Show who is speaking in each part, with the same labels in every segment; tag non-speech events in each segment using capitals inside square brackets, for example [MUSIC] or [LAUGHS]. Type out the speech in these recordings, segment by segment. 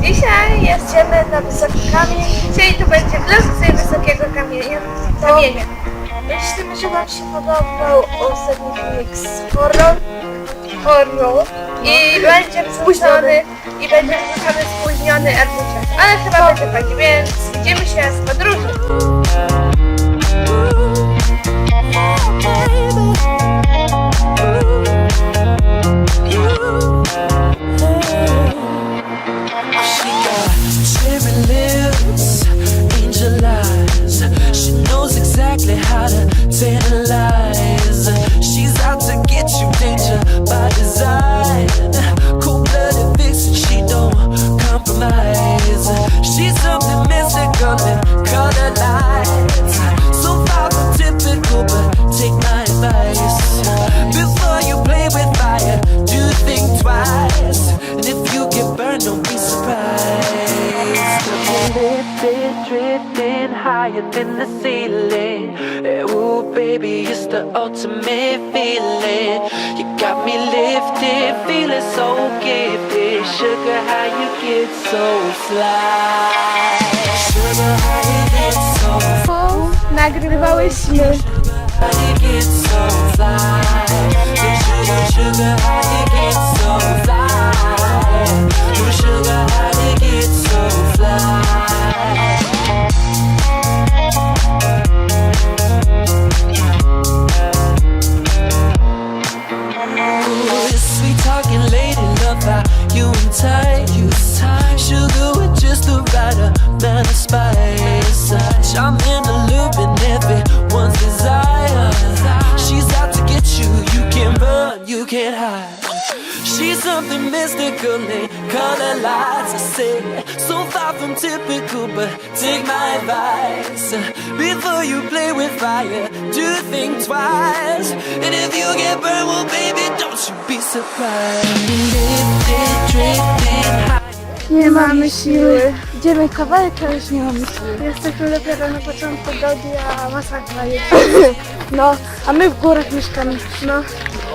Speaker 1: Dzisiaj jedziemy na wysoki kamień. Dzisiaj to będzie vlog z wysokiego kamienia. kamienia. Myślimy, że Wam się podobał ostatni filmik z horror. Horror. I będzie spóźniony. I będzie wrzucony spóźniony arbuczek. Ale chyba będzie fajnie, więc widzimy się z podróży.
Speaker 2: She's out to get you, danger by design. Cold blooded she don't compromise. She's something mystical lights. So far from typical, but take my advice. Before you play with fire, do think twice. And if you get burned, don't be surprised. Lifted, drifting higher than the ceiling. Baby, it's the ultimate feeling. You got me lifted, feeling so gifted. Sugar, how you get so fly? Sugar, how you get so fly?
Speaker 1: Nagrywałyśmy
Speaker 2: How you get so fly? Sugar, sugar, how you get Sugar is just a better kind of spice. Charming and alluring, everyone's desire. She's out to get you. You can't run. You can't hide. She's something mystical, name color lights and sight. So far from typical, but take my advice before you play with fire. Do think twice, and if you get burned, well baby, don't you be surprised. drip drifting.
Speaker 1: Nie mamy siły. Idziemy kawałek, ale już nie mamy siły. Jesteśmy dopiero na początku drogi, a masakra jest. [LAUGHS] No, a my w górach mieszkamy. No.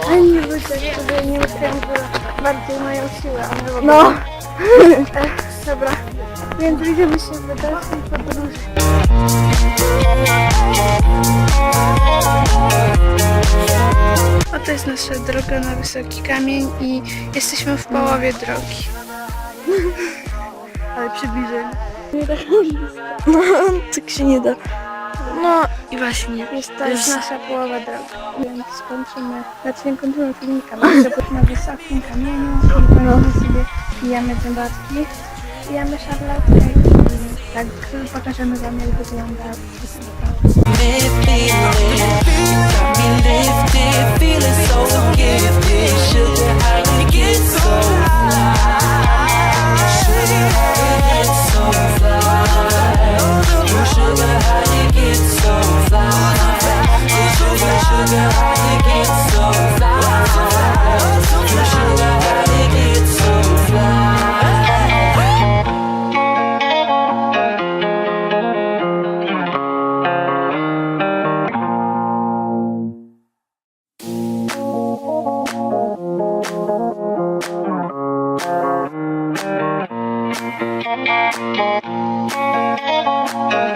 Speaker 1: Fajni ludzie, którzy nie mieszkają w górach, bardziej mają siłę, a my w ogóle. No. [LAUGHS] Ech, dobra. Więc widzimy się w dalszej podróży. Oto jest nasza droga na wysoki kamień i jesteśmy w połowie drogi. [LAUGHS] Ale przybliżenie. Nie tak No, [LAUGHS] tak się nie da. No i właśnie, jest to już nasza połowa drogi. Więc skończymy, znaczy nie kończymy filmika, [LAUGHS] bo na wysokim kamieniu i no. sobie pijemy zębatki, pijemy szarlotkę i tak pokażemy wam jak wygląda wszystko.
Speaker 2: Thank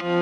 Speaker 2: you.